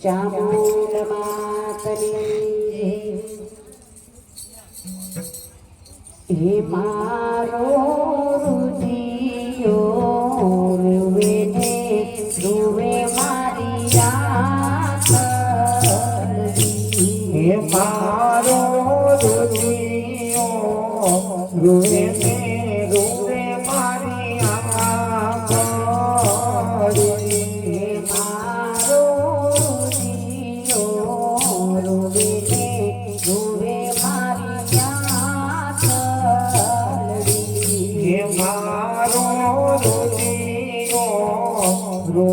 ચામુંડમાતની હે મારો રુધિયો રૂવે ને રૂવે મારી રાત હે મારો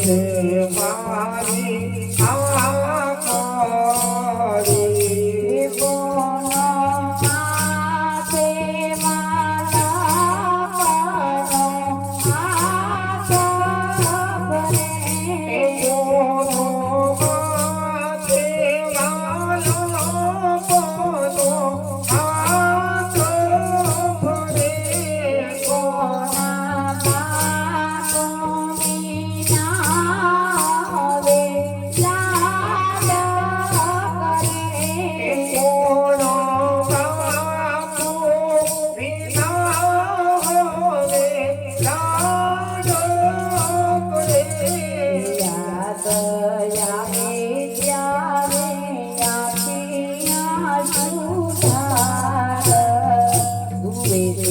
છે મારી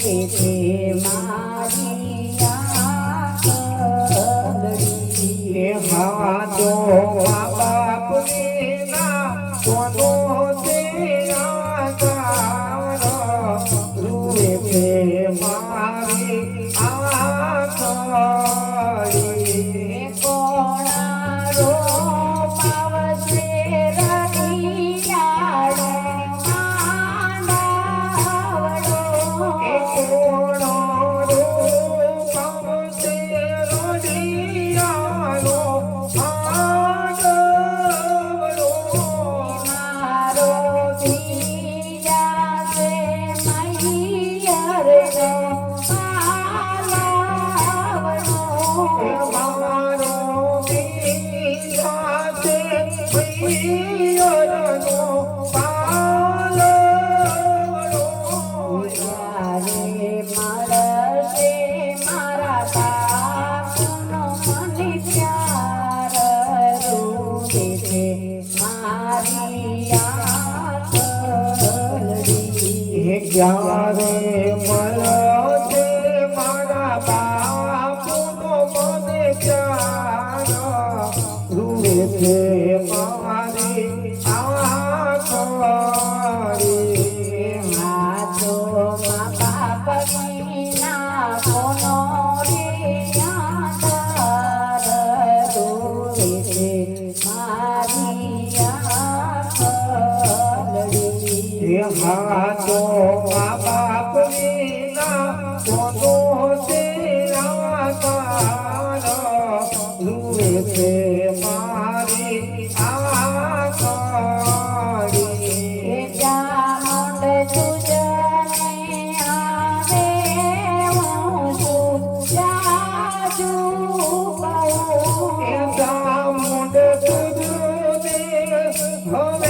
આવે છે મા. જ્યારે મળે હાચો મા બાપ વિના કોનો તે રાવાકાર રૂવે છે મારી આકારી જાણ તુજને આવે હું તું જાજુ પાઉં જામ તુજ હવે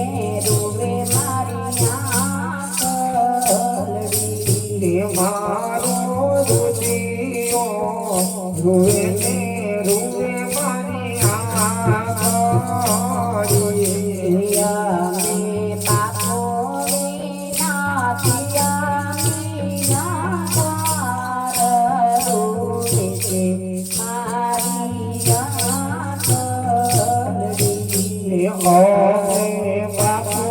બાપુ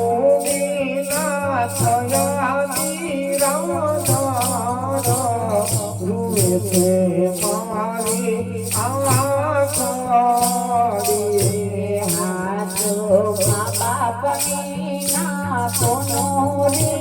બાપની ના કોનો રે